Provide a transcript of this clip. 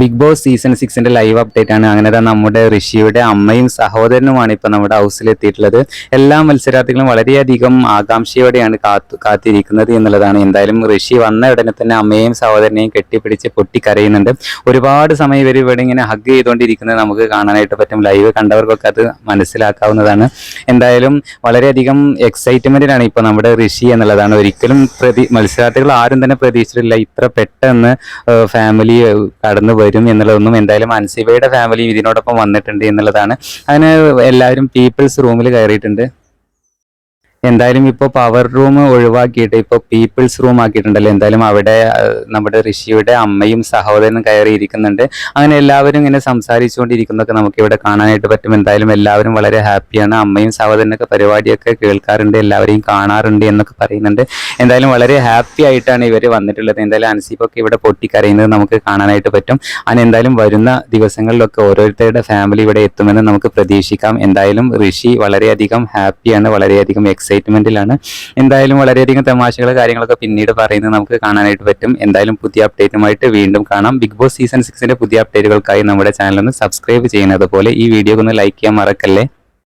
Big Boss season സിക്സിന്റെ live update ആണ്. അങ്ങനെ നമ്മുടെ ഋഷിയുടെ അമ്മയും സഹോദരനുമാണ് ഇപ്പൊ നമ്മുടെ ഹൗസിൽ എത്തിയിട്ടുള്ളത്. എല്ലാ മത്സരാർത്ഥികളും വളരെയധികം ആകാംക്ഷയോടെയാണ് കാത്തു കാത്തിരിക്കുന്നത് എന്നുള്ളതാണ്. എന്തായാലും ഋഷി വന്ന ഉടനെ തന്നെ അമ്മയെയും സഹോദരനെയും കെട്ടിപ്പിടിച്ച് പൊട്ടിക്കരയുന്നുണ്ട്. ഒരുപാട് സമയം ഇവർ ഇവിടെ ഇങ്ങനെ ഹഗ് ചെയ്തുകൊണ്ടിരിക്കുന്നത് നമുക്ക് കാണാനായിട്ട് പറ്റും. ലൈവ് കണ്ടവർക്കൊക്കെ അത് മനസ്സിലാക്കാവുന്നതാണ്. എന്തായാലും വളരെയധികം എക്സൈറ്റ്മെന്റിലാണ് ഇപ്പൊ നമ്മുടെ ഋഷി എന്നുള്ളതാണ്. ഒരിക്കലും പ്രതി മത്സരാർത്ഥികൾ ആരും തന്നെ പ്രതീക്ഷിച്ചിട്ടില്ല ഇത്ര പെട്ടെന്ന് ഫാമിലി കടന്നു വരും എന്നുള്ളതൊന്നും എന്തായാലും അൻസിബയുടെ ഫാമിലി ഇതിനോടൊപ്പം വന്നിട്ടുണ്ട് എന്നുള്ളതാണ്. അതിന് എല്ലാവരും പീപ്പിൾസ് റൂമിൽ കയറിയിട്ടുണ്ട്. എന്തായാലും ഇപ്പോൾ പവർ റൂം ഒഴിവാക്കിയിട്ട് ഇപ്പോൾ പീപ്പിൾസ് റൂം ആക്കിയിട്ടുണ്ടല്ലോ. എന്തായാലും അവിടെ നമ്മുടെ ഋഷിയുടെ അമ്മയും സഹോദരനും കയറി ഇരിക്കുന്നുണ്ട്. അങ്ങനെ എല്ലാവരും ഇങ്ങനെ സംസാരിച്ചുകൊണ്ടിരിക്കുന്നതൊക്കെ നമുക്ക് ഇവിടെ കാണാനായിട്ട് പറ്റും. എന്തായാലും എല്ലാവരും വളരെ ഹാപ്പിയാണ് അമ്മയും സഹോദരനൊക്കെ പരിപാടിയൊക്കെ കേൾക്കാറുണ്ട് എല്ലാവരെയും കാണാറുണ്ട് എന്നൊക്കെ പറയുന്നുണ്ട്. എന്തായാലും വളരെ ഹാപ്പി ആയിട്ടാണ് ഇവർ വന്നിട്ടുള്ളത്. എന്തായാലും അൻസിബൊക്കെ ഇവിടെ പൊട്ടിക്കരയുന്നത് നമുക്ക് കാണാനായിട്ട് പറ്റും. അങ്ങനെ എന്തായാലും വരുന്ന ദിവസങ്ങളിലൊക്കെ ഓരോരുത്തരുടെ ഫാമിലി ഇവിടെ എത്തുമെന്ന് നമുക്ക് പ്രതീക്ഷിക്കാം. എന്തായാലും ഋഷി വളരെയധികം ഹാപ്പിയാണ് വളരെയധികം എക്സൈറ്റ്മെന്റിലാണ് എന്തായാലും വളരെയധികം തമാശകൾ കാര്യങ്ങളൊക്കെ പിന്നീട് പറയുന്നത് നമുക്ക് കാണാനായിട്ട് പറ്റും. എന്തായാലും പുതിയ അപ്ഡേറ്റുമായിട്ട് വീണ്ടും കാണാം. ബിഗ് ബോസ് സീസൺ സിക്സിന്റെ പുതിയ അപ്ഡേറ്റുകൾക്കായി നമ്മുടെ ചാനൽ ഒന്ന് സബ്സ്ക്രൈബ് ചെയ്യുന്നത് പോലെ ഈ വീഡിയോ ഒന്ന് ലൈക്ക് ചെയ്യാൻ മറക്കല്ലേ?